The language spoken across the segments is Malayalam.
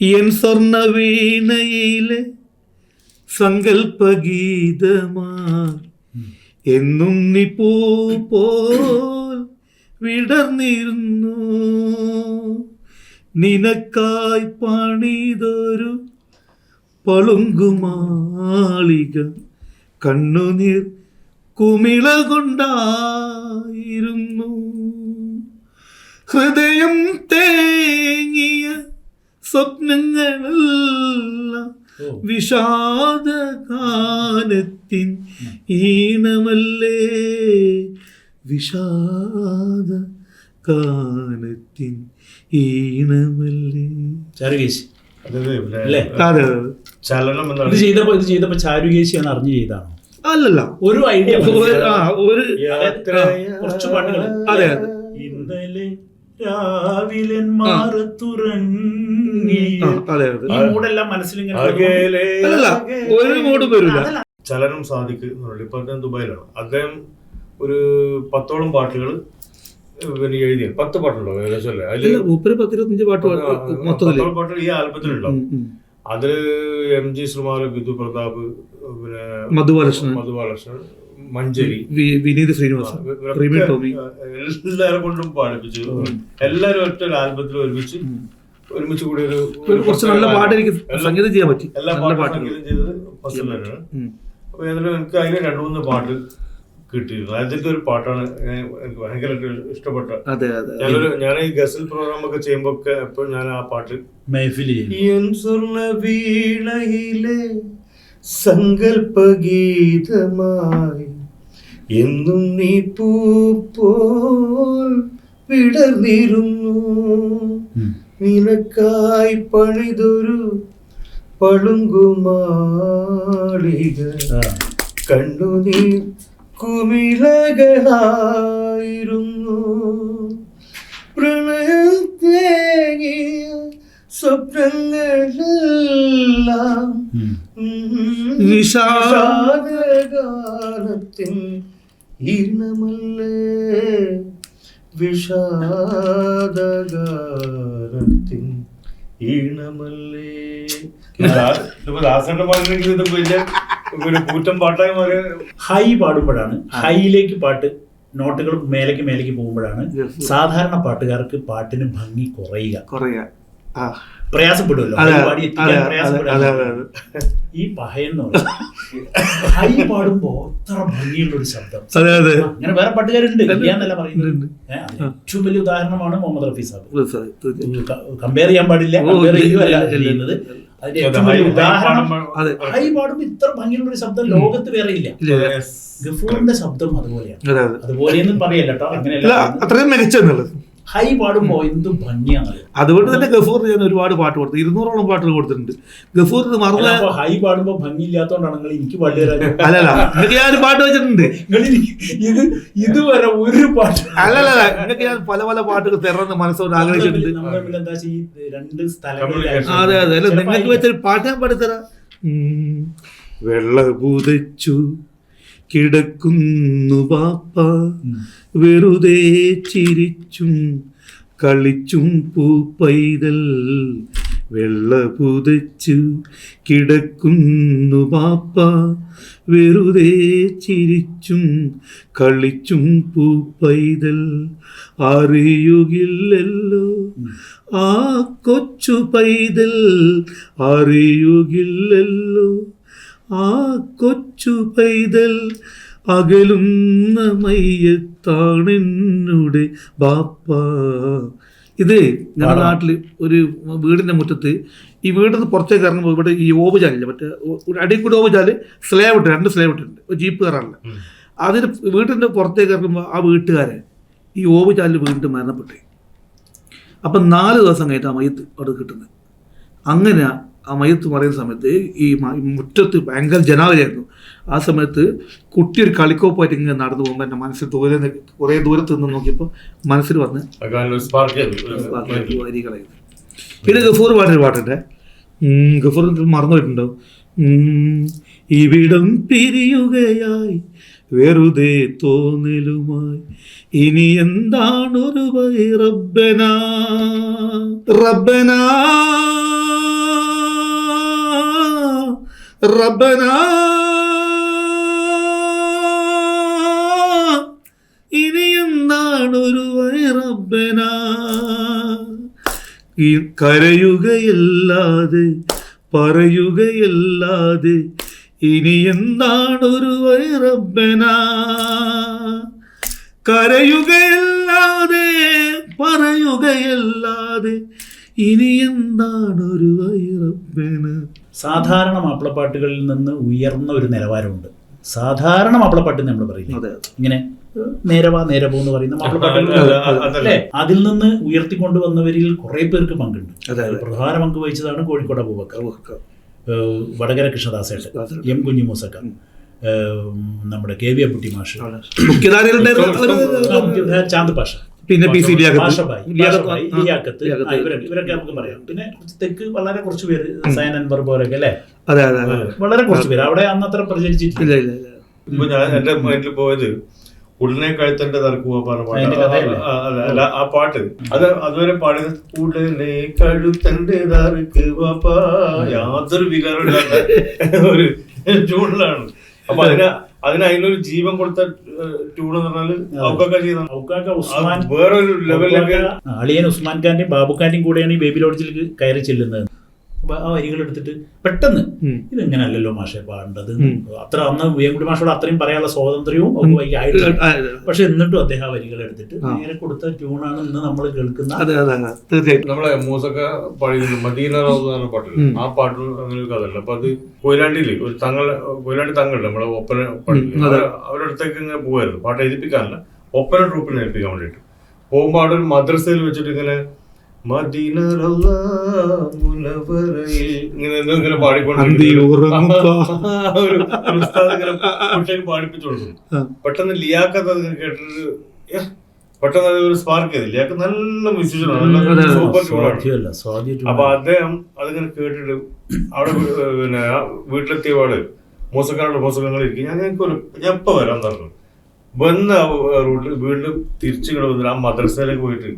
എൻ സ്വർണ വീണയിലെ സങ്കല്പഗീതമാ എന്നും നീ പൂ വിടർന്നിരുന്നു. നിനക്കായി പണിതൊരു പളുങ്കുമാളിക കണ്ണുനീർ കുമിള കൊണ്ടായിരുന്നു ഹൃദയം തേങ്ങിയ സ്വപ്നങ്ങളെല്ലാം വിഷാദകാലത്തിൻ ഈണമല്ലേ? വിഷാദ കാലത്തിൻ ഈണമല്ലേ? ചാരുകേശി? അതെ ചലനം ഇത് ചെയ്തപ്പോ ഇത് ചെയ്തപ്പോ ചാരുകേശി എന്ന് അറിഞ്ഞു ചെയ്താണോ അല്ലല്ല. ഒരു ഐഡിയ ഒരു കുറച്ച് പാട്ടുകൾ അതെ അതെ. ഇന്നലെ രാവിലെ മാറത്തുറങ്ങി മൂടെല്ലാം മനസ്സിലിങ്ങനെ അല്ലല്ല ഒരു മൂടും വരില്ല ചലനം സാധിക്ക് ഇപ്പൊ അദ്ദേഹം ദുബായിലാണ്. അദ്ദേഹം ഒരു പത്തോളം പാട്ടുകൾ പിന്നെ എഴുതിയ. പത്ത് പാട്ടുണ്ടോ ഏകദേശം പത്തിരുപത്തഞ്ച് പാട്ട് പത്തോളം പാട്ടുകൾ ഈ ആൽബത്തിലുണ്ടാവും. അതിൽ എം ജി ശ്രീമാല ബിദു പ്രതാപ് പിന്നെ മധുബാലകൃഷ്ണൻ. മധുബാലകൃഷ്ണൻ മഞ്ചരി വി- വിനീത് ശ്രീനിവാസൻ പ്രീമിയർ ടോമി. എല്ലാരെ കൊണ്ടും പാടിപ്പിച്ചു. എല്ലാവരും ഒറ്റ ഒരു ആൽബത്തിൽ ഒരുമിച്ച് ഒരുമിച്ച് കൂടി ഒരു കുറച്ച് നല്ല പാട്ട് എനിക്ക് സംഗീതം ചെയ്യാൻ പറ്റി. എല്ലാ പാട്ടും ചെയ്തത് ഫസലാണ് അപ്പൊ ഏതായാലും എനിക്ക് അതിന് രണ്ടു മൂന്ന് പാട്ട് കിട്ടിയിരുന്നു. ആദ്യത്തെ ഒരു പാട്ടാണ് ഞാൻ- എനിക്ക് ഭയങ്കരമായിട്ട് ഇഷ്ടപ്പെട്ട. ഞാനൊരു ഞാൻ ഈ ഗസൽ പ്രോഗ്രാം ഒക്കെ ചെയ്യുമ്പോ ഒക്കെ എപ്പോഴും ഞാൻ ആ പാട്ട് വീണയിലെ സങ്കല്പഗീതമായി എന്നും നീ പൂപ്പോൾ വിടർന്നിരുന്നു. നിനക്കായി പണിതൊരു പളുങ്കുമാളിക കണ്ടു നീ കുമിളകളായിരുന്നു പ്രണയം സ്വപ്നങ്ങളെല്ലാം. വിഷാദഗാനത്തിൻ ഈണമല്ലേ വിഷാദകാരത്തിൻ ഈണമല്ലേ? കൂറ്റം പാട്ടായി മാറി. ഹൈ പാടുമ്പോഴാണ്. ഹൈയിലേക്ക് പാട്ട് നോട്ടുകൾ മേലേക്ക് മേലേക്ക് പോകുമ്പോഴാണ്. സാധാരണ പാട്ടുകാർക്ക് പാട്ടിന് ഭംഗി കുറയുക. കുറയാ ആ. പ്രയാസപ്പെടുമല്ലോ ഈ പഹയെന്ന് പറയും ഹൈ പാടുമ്പോ ഇത്ര ഭംഗിയുള്ള ഒരു ശബ്ദം. അതെ അതെ. അങ്ങനെ വേറെ പാട്ടുകാരുണ്ട് ഇല്ലാന്നല്ല. ഏ, ഏറ്റവും വലിയ ഉദാഹരണമാണ് മുഹമ്മദ് റഫീ സാബ്. കമ്പയർ ചെയ്യാൻ പാടില്ല കമ്പയർ ചെയ്യുകയല്ല ചെയ്യുന്നത്. ഏറ്റവും ഉദാഹരണം അതെ. ഹൈ പാടുമ്പോ ഇത്ര ഭംഗിയുള്ള ഒരു ശബ്ദം ലോകത്ത് വേറെ ഇല്ല. ഗഫൂറിന്റെ ശബ്ദം അതുപോലെയാണ്. അതെ അതെ. അതുപോലെയൊന്നും പറയല്ല കേട്ടോ അങ്ങനെയല്ല അത്രയും മികച്ചെന്നുള്ളത് ഹൈ പാടുമ്പോ എന്ത് ഭംഗിയാണ് അതുകൊണ്ട് തന്നെ ഗഫൂർ ഞാൻ ഒരുപാട് പാട്ട് കൊടുത്തു ഇരുന്നൂറോളം പാട്ടുകൾ കൊടുത്തിട്ടുണ്ട്. ഗഫൂർ ഇത് മറന്ന ഹൈ പാടുമ്പോ ഭംഗിയില്ലാത്തോണ്ടാണ് നിങ്ങൾ എനിക്ക് പാട്ട് തരാൻ അല്ലല്ല നിങ്ങൾക്ക് ഞാൻ പാട്ട് വെച്ചിട്ടുണ്ട്. ഇത് ഇതുവരെ ഒരു പാട്ട് അല്ലല്ല നിങ്ങൾക്ക് ഞാൻ പല പല പാട്ടുകൾ തരണമെന്ന് മനസ്സോട് ആഗ്രഹിച്ചിട്ടുണ്ട്. ഈ രണ്ട് സ്ഥലങ്ങളിൽ അതെ അതെ അല്ല നിങ്ങൾക്ക് വെച്ചൊരു പാട്ട് ഞാൻ പാടിത്തരാം. വെള്ള പുതച്ചു കിടക്കുന്നു വാപ്പ വെറുതെ ചിരിച്ചും കളിച്ചും പൂപ്പൈതൽ വെള്ള പുതച്ചു കിടക്കുന്നു പാപ്പ. വെറുതെ ചിരിച്ചും കളിച്ചും പൂപ്പൈതൽ അറിയുകില്ലല്ലോ. ആ കൊച്ചു പൈതൽ അറിയുകില്ലല്ലോ. ആ കൊച്ചു പൈതൽ അകലുന്ന മയ്യത്താണെന്നുടെ ബാപ്പ. ഇത് ഞങ്ങളുടെ നാട്ടിൽ ഒരു വീടിന്റെ മുറ്റത്ത് ഈ വീടിൽ നിന്ന് പുറത്തേക്ക് ഇറങ്ങുമ്പോൾ ഇവിടെ ഈ ഓവുചാലില്ല മറ്റേ അടിയിൽ കൂടി ഓവുചാൽ സ്ലേവ് ഇട്ട് രണ്ട് സ്ലേവ് ഇട്ടിട്ടുണ്ട്. ഒരു ജീപ്പ് കയറാറില്ല അതിന് വീട്ടിന്റെ പുറത്തേക്ക് ഇറങ്ങുമ്പോൾ ആ വീട്ടുകാരെ ഈ ഓവുചാലിൽ വീണ്ടും മരണപ്പെട്ടു. അപ്പം നാല് ദിവസം കഴിഞ്ഞിട്ട് ആ മയത്ത് അവിടെ കിട്ടുന്നത്. അങ്ങനെ ആ മയത്ത് മറിയുന്ന സമയത്ത് ഈ മുറ്റത്ത് ഭയങ്കര ജനാവലിയായിരുന്നു ആ സമയത്ത് കുട്ടി ഒരു കളിക്കോപ്പായിട്ട് ഇങ്ങനെ നടന്നു പോകുമ്പോൾ എന്റെ മനസ്സിൽ ദൂരെ കുറേ ദൂരത്ത് നിന്ന് നോക്കിയപ്പോൾ മനസ്സിൽ വന്ന് വരികളായത് പിന്നെ ഗഫൂർ പാട്ടൊരു പാട്ടുണ്ട്. ഗഫൂർ മറന്നു ഉം, ഇവിടം പിരിയുകയായി വെറുതെ തോന്നലുമായി. ഇനി എന്താണൊരു വൈ റബ്ബനാ? റബ്ബന? റബ്ബന. ഇനി എന്താണൊരു റബ്ബന കരയുകയല്ലാതെ പറയുകയല്ലാതെ ഇനി എന്താണൊരു വൈറബന കരയുകയല്ലാതെ പറയുകയല്ലാതെ ഇനി എന്താണൊരു വൈറബന സാധാരണ മാപ്പിളപ്പാട്ടുകളിൽ നിന്ന് ഉയർന്ന ഒരു നിലവാരമുണ്ട് സാധാരണ മാപ്പിളപ്പാട്ട് നമ്മൾ പറയില്ല അതെ ഇങ്ങനെ നേരവാ നേരവോ എന്ന് പറയുന്ന മാപ്പിളപ്പാട്ടുകൾ അതിൽ നിന്ന് ഉയർത്തിക്കൊണ്ടുവന്നവരിൽ കുറെ പേർക്ക് പങ്കുണ്ട് പ്രധാന പങ്ക് വഹിച്ചതാണ് കോഴിക്കോട് അബൂബക്കർ വടകര കൃഷ്ണദാസേട്ടൻ ദാസേട്ടൻ. എം കുഞ്ഞു മൂസക്ക നമ്മുടെ കെ വി അബുട്ടി മാഷ് ചാന്ദ് പാഷ പിന്നെ പി സി ഇവരൊക്കെ നമുക്ക് പറയാം. പിന്നെ തെക്ക് വളരെ കുറച്ച് പേര് സയൻ അൻവർ പോലൊക്കെ അല്ലേ? അതെ അതെ വളരെ കുറച്ച് പേര്. അവിടെ അന്ന് അത്ര പ്രചരിച്ചിട്ടില്ല. ഇപ്പൊ ഞാൻ എന്റെ മൈൻഡിൽ പോയത് ഉടനെ കഴുത്തന്റെ അതിന്റെ പാട്ട് ആ, പാട്ട്. അത് അതുവരെ പാടിയത് ഉടനെ കഴുത്തന്റെ തറക്കുക യാതൊരു വികാരം ഒരു ട്യൂണിലാണ് അപ്പൊ അതിന് അതിന് അതിനൊരു ജീവൻ കൊടുത്ത ട്യൂൺ എന്ന് പറഞ്ഞാൽ അവക്കൊക്കെ ചെയ്ത ഔക്കാക്ക ഉസ്മാൻ വേറൊരു ലെവലിലൊക്കെ ഔക്കാക്ക, അളിയൻ ഉസ്മാൻ ഖാന്റെയും ബാബു ഖാന്റെയും കൂടെയാണ് ഈ ബേബി ലോഡ്ജിലേക്ക് കയറി ചെല്ലുന്നത്. ആ വരികൾ എടുത്തിട്ട് പെട്ടെന്ന് ഉം. ഇതെങ്ങനല്ലല്ലോ മാഷെ പാടേണ്ടത്. ഉം. അത്ര അന്ന് ഉയൻകുടി മാഷോട് അത്രയും പറയാനുള്ള സ്വാതന്ത്ര്യവും ഒക്കെ ആയിട്ടില്ല ആ, പക്ഷെ എന്നിട്ടും അദ്ദേഹം ആ വരികൾ എടുത്തിട്ട്. നേരെ കൊടുത്ത ട്യൂണാണ് ഇന്ന് നമ്മൾ കേൾക്കുന്ന അതെ അതെ അതെ. തീർച്ചയായിട്ടും. നമ്മളെ മൂസക്ക പാടിയിരുന്നു. മദീന എന്ന് പാട്ടില്ല? ആ പാട്ട് അങ്ങനെ ഒരു കഥല്ല അപ്പൊ അത് കൊയിലാണ്ടിയില്ലേ? ഒരു തങ്ങൾ കൊയിലാണ്ടി തങ്ങളുണ്ട് നമ്മളെ ഒപ്പന അവരുടെ അടുത്തേക്ക് ഇങ്ങനെ പോവായിരുന്നു. പാട്ട് എഴുതിപ്പിക്കാനല്ല ഒപ്പന ട്രൂപ്പിനെ ഏൽപ്പിക്കാൻ വേണ്ടിയിട്ട്. പോകുമ്പോൾ അവിടെ ഒരു മദ്രസയിൽ വെച്ചിട്ട് ഇങ്ങനെ ഇങ്ങനെ. പെട്ടെന്ന് ലിയാക്കത്ത് അത് കേട്ടിട്ട് പെട്ടെന്ന് അത് ഒരു സ്പാർക്ക് ചെയ്ത്. ലിയാക്ക് നല്ല മ്യൂസിഷ്യനാണ്. സൂപ്പർ ട്യൂണാണ് അപ്പൊ അദ്ദേഹം അതിങ്ങനെ കേട്ടിട്ട് അവിടെ പിന്നെ വീട്ടിലെത്തിയ പാട് മോസക്കാരുടെ മോസക്കങ്ങൾ ഇരിക്കും ഞാൻ എനിക്കൊരു ഞാൻ എപ്പോ വരാൻ പറഞ്ഞു. വന്ന റൂട്ടിൽ വീണ്ടും തിരിച്ചു കിടന്നിട്ട് ആ മദ്രസയിലേക്ക് പോയിട്ട്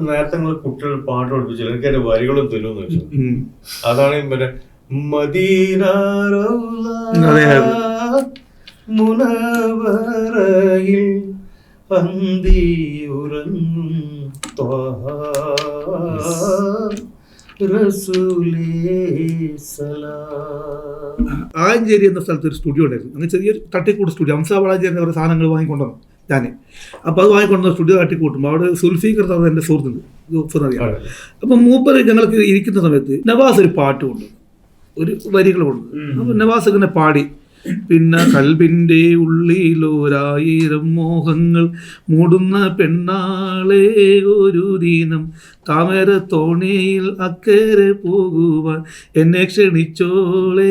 നേരത്തെ നിങ്ങൾ കുട്ടികൾ പാട്ട് പഠിപ്പിച്ചില്ല എനിക്ക് അതിന്റെ വരികളും തരുമെന്ന് വെച്ചു. അതാണ് മറ്റേ. മുനവറയിൽ ആഞ്ചേരി എന്ന സ്ഥലത്ത് ഒരു സ്റ്റുഡിയോ ഉണ്ടായിരുന്നു. അങ്ങനെ ചെറിയൊരു തട്ടിക്കൂട്ട് സ്റ്റുഡിയോ. ഹംസാവാളാജി എന്ന കുറേ സാധനങ്ങൾ വാങ്ങിക്കൊണ്ടുവന്നു. ഞാൻ അപ്പോൾ അത് വാങ്ങിക്കൊണ്ടുവന്ന സ്റ്റുഡിയോ തട്ടിക്കൂട്ടുമ്പോൾ അവിടെ സുൽഫീഖർ എന്ന് എന്റെ സുഹൃത്തുണ്ട്. സുഹൃത്ത് അറിയാം. അപ്പം മൂപ്പർ ഞങ്ങൾക്ക് ഇരിക്കുന്ന സമയത്ത് നവാസ് ഒരു പാട്ട് കൊണ്ടു ഒരു വരികൾ കൊണ്ടു അപ്പം നവാസ് ഇങ്ങനെ പാടി. പിന്നെ കൽബിന്റെ ഉള്ളിലൊരായിരം മോഹങ്ങൾ മൂടുന്ന പെണ്ണാളെ ഒരു ദീനം താമര തോണിയിൽ അക്കരെ പോകുവാൻ എന്നെ ക്ഷണിച്ചോളേ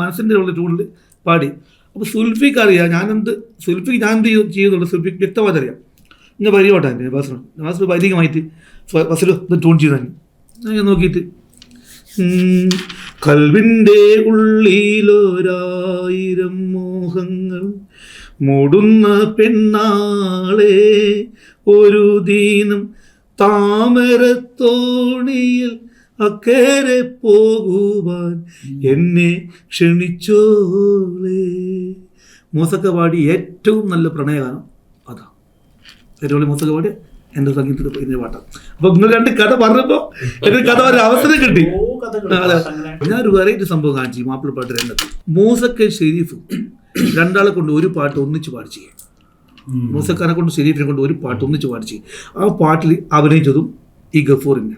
മനസ്സിന്റെ ഉള്ളിൽ പാടി. അപ്പോൾ സുൽഫിക്ക് അറിയാം ഞാനെന്ത് സുൽഫിക്ക് ഞാൻ എന്ത് ചെയ്യും- ചെയ്യുന്നുണ്ട് സുൽഫിക്ക് വ്യക്തമായിട്ട് അറിയാം. ഇങ്ങനെ വരിയോട്ടെ എന്റെ നവാസിനോട് നവാസ് വരികമായിട്ട് ബസ്സിൽ ട്യൂൺ ചെയ്തു തന്നെ ഞാൻ നോക്കിയിട്ട്. കൽവിന്റെ ഉള്ളിലൊരായിരം മോഹങ്ങൾ മൂടുന്ന പെണ്ണാളെ ഒരു ദീനം താമരത്തോണിയിൽ അക്കരെ പോകുവാൻ എന്നെ ക്ഷണിച്ചോളേ. മൂസക്ക പാടി ഏറ്റവും നല്ല പ്രണയഗാനം അതാ. ഏറ്റവും മൂസക്ക പാടി എന്റെ സംഗീതത്തിൽ ഇതിന്റെ പാട്ടാണ് അപ്പൊ നിങ്ങൾ രണ്ട് കഥ പറഞ്ഞപ്പോൾ എനിക്ക് കഥ ഒരു അവസരം കിട്ടി. ഞാനൊരു വെറൈറ്റി സംഭവം കാണിച്ചു മാപ്പിളപ്പാട്ട് രംഗത്ത് മൂസക്ക ഷെരീഫും രണ്ടാളെ കൊണ്ട് ഒരു പാട്ട് ഒന്നിച്ച് പാടി ചെയ്യാം. മൂസക്കാനെ കൊണ്ട് ഷെരീഫിനെ കൊണ്ട് ഒരു പാട്ട് ഒന്നിച്ച് പാടിച്ചു ആ പാട്ടിൽ അഭിനയിച്ചതും ഈ ഗഫൂറിനെ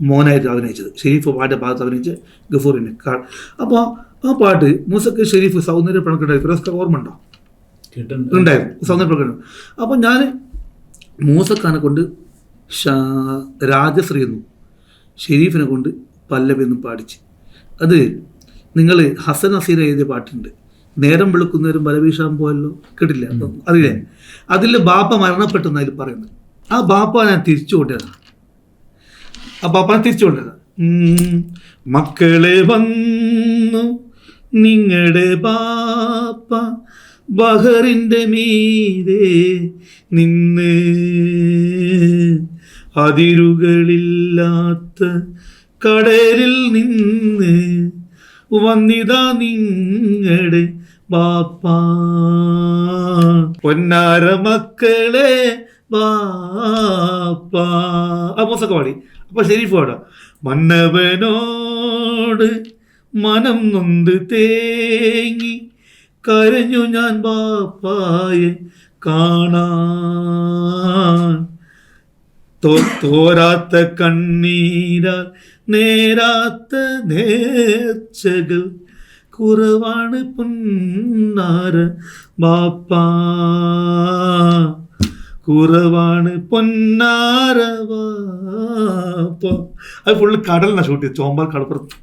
മോനായിട്ട് അഭിനയിച്ചത് ഷെരീഫ് പാട്ട് ഭാഗത്ത് അഭിനയിച്ച ഗഫൂറിനെ അപ്പോൾ ആ പാട്ട് മൂസക്ക് ഷെരീഫ് സൗന്ദര്യ പ്രകടനം ഫിറോസ്ക ഓർമ്മ ഉണ്ടോ ഉണ്ടായിരുന്നു. സൗന്ദര്യ പ്രകടനം. അപ്പോൾ ഞാൻ മൂസക്കാനെ കൊണ്ട് ഷാ- രാജശ്രീ എന്നും ഷെരീഫിനെ കൊണ്ട് പല്ലവി എന്നും പാടിച്ച്. അത് നിങ്ങൾ ഹസൻ ഹസീന എഴുതിയ പാട്ടുണ്ട്. നേരം വെളുക്കുന്നവരും ബലവീഷാൻ പോയല്ലോ. കേട്ടില്ല? അതില്ലേ? അതിൽ ബാപ്പ മരണപ്പെട്ടെന്ന് അതിൽ പറയുന്നത്. ആ ബാപ്പ ഞാൻ തിരിച്ചു കൊണ്ടുവരാം. ആ ബാപ്പനെ തിരിച്ചു മക്കളെ വന്നു നിങ്ങളുടെ പാപ്പ ബഹറിന്റെ മീതെ നിന്ന് അതിരുകളില്ലാത്ത കടലിൽ നിന്ന് വന്നിതാ നിങ്ങളുടെ ബാപ്പ പൊന്നാര മക്കളെ മൂസൊക്കെ പാടി. അപ്പൊ ഷെരീഫ് പാടാം മന്നവനോട് മനം നൊന്ത് തേങ്ങി കരഞ്ഞു ഞാൻ ബാപ്പായെ കാണാൻ. തോരാത്ത കണ്ണീരാൽ നേരാത്ത നേർച്ചകൾ കുറവാണ് പുന്നാര ബാപ്പാ. കുറവാണ് പൊന്നാരവ. അത് ഫുള്ള് കടലിനാണ് ഷൂട്ട് ചെയ്ത് ചോമ്പാൽ കടപ്പുറത്ത്.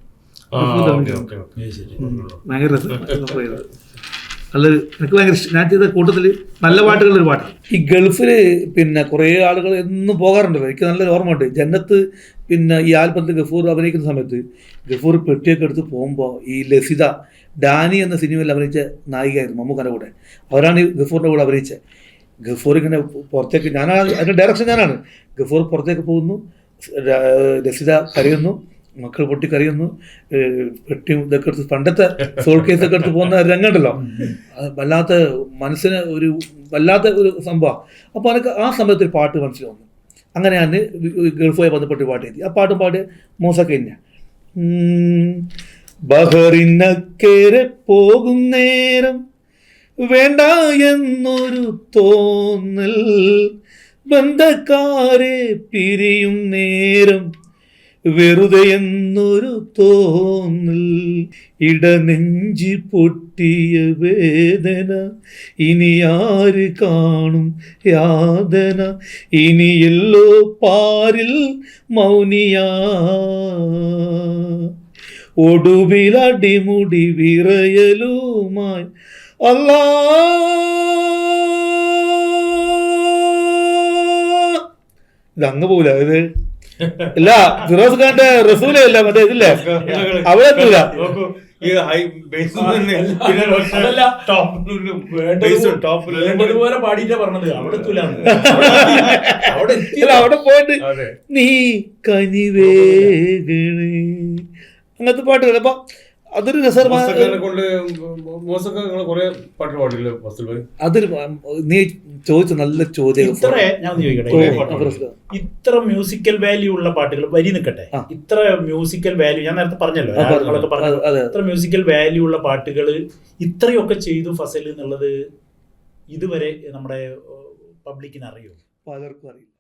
ഭയങ്കര രസം. നല്ലൊരു എനിക്ക് ഭയങ്കര ഇഷ്ടം. ഞാൻ ചെയ്ത കൂട്ടത്തിൽ നല്ല പാട്ടുകളുടെ ഒരു പാട്ട് ഈ ഗൾഫിൽ പിന്നെ കുറേ ആളുകൾ എന്നും പോകാറുണ്ടല്ലോ. എനിക്ക് നല്ലൊരു ഓർമ്മയുണ്ട്. ജന്നത്ത് പിന്നെ ഈ ആൽബത്തിൽ ഗഫൂർ അഭിനയിക്കുന്ന സമയത്ത് ഗഫൂർ പെട്ടിയൊക്കെ എടുത്ത് പോകുമ്പോൾ ഈ ലസിത ഡാനി എന്ന സിനിമയിൽ അഭിനയിച്ച നായികയായിരുന്നു മമ്മൂക്കാരുടെ കൂടെ. അവരാണ് ഈ ഗഫൂറിന്റെ കൂടെ അഭിനയിച്ചത്. ഗഫൂർ ഇങ്ങനെ പുറത്തേക്ക് ഞാൻ അതിന്റെ ഡയറക്ഷൻ ഞാനാണ്. ഗഫൂർ പുറത്തേക്ക് പോകുന്നു രസിത കരയുന്നു മക്കൾ പൊട്ടി കരയുന്നു പെട്ടി ഇതൊക്കെ എടുത്ത് പണ്ടത്തെ സോൾ കേസൊക്കെ എടുത്ത് പോകുന്ന രംഗമുണ്ടല്ലോ. വല്ലാത്ത മനസ്സിന് ഒരു വല്ലാത്ത ഒരു സംഭവം അപ്പോൾ എനിക്ക് ആ സമയത്ത് ഒരു പാട്ട് മനസ്സിൽ വന്നു. അങ്ങനെ ഞാൻ ഗൾഫുമായി ബന്ധപ്പെട്ട് പാട്ട് എഴുതി. ആ പാട്ടും പാട്ട് മോസൊക്കെ തന്നെ ബഹറിനക്കേറെ പോകും നേരം വേണ്ട എന്നൊരു തോന്നൽ ബന്ധക്കാരെ പിരിയും നേരം വെറുതെ എന്നൊരു തോന്നൽ ഇടനെഞ്ചി പൊട്ടിയ വേദന ഇനി ആര് കാണും യാതന ഇനിയല്ലോ പാരിൽ മൗനിയാ. ഒടുവിലടിമുടി വിറയലുമായി അല്ലാ. ഇത് അങ്ങ് പോല ഇത്. ഇല്ല ഫിറോസ് ഖാന്റെ റസൂല അല്ല മറ്റേ ഇതില്ലേ? പറഞ്ഞത്. അവിടെ പോയിട്ട് നീ കനിവേ അങ്ങനത്തെ പാട്ടുകൾ അപ്പൊ അതൊരു അതൊരു നീ ചോദിച്ച നല്ല ചോദ്യം ഇത്ര ഞാൻ ചോദിക്കട്ടെ മ്യൂസിക്കൽ വാല്യൂ ഉള്ള പാട്ടുകൾ വരി നിൽക്കട്ടെ. ഇത്ര മ്യൂസിക്കൽ വാല്യൂ ഞാൻ നേരത്തെ പറഞ്ഞല്ലോ പറഞ്ഞു. ഇത്ര മ്യൂസിക്കൽ വാല്യൂ ഉള്ള പാട്ടുകൾ ഇത്രയൊക്കെ ചെയ്തു ഫസൽ എന്നുള്ളത് ഇതുവരെ നമ്മുടെ പബ്ലിക്കിന് അറിയോ? പലർക്കും അറിയില്ല.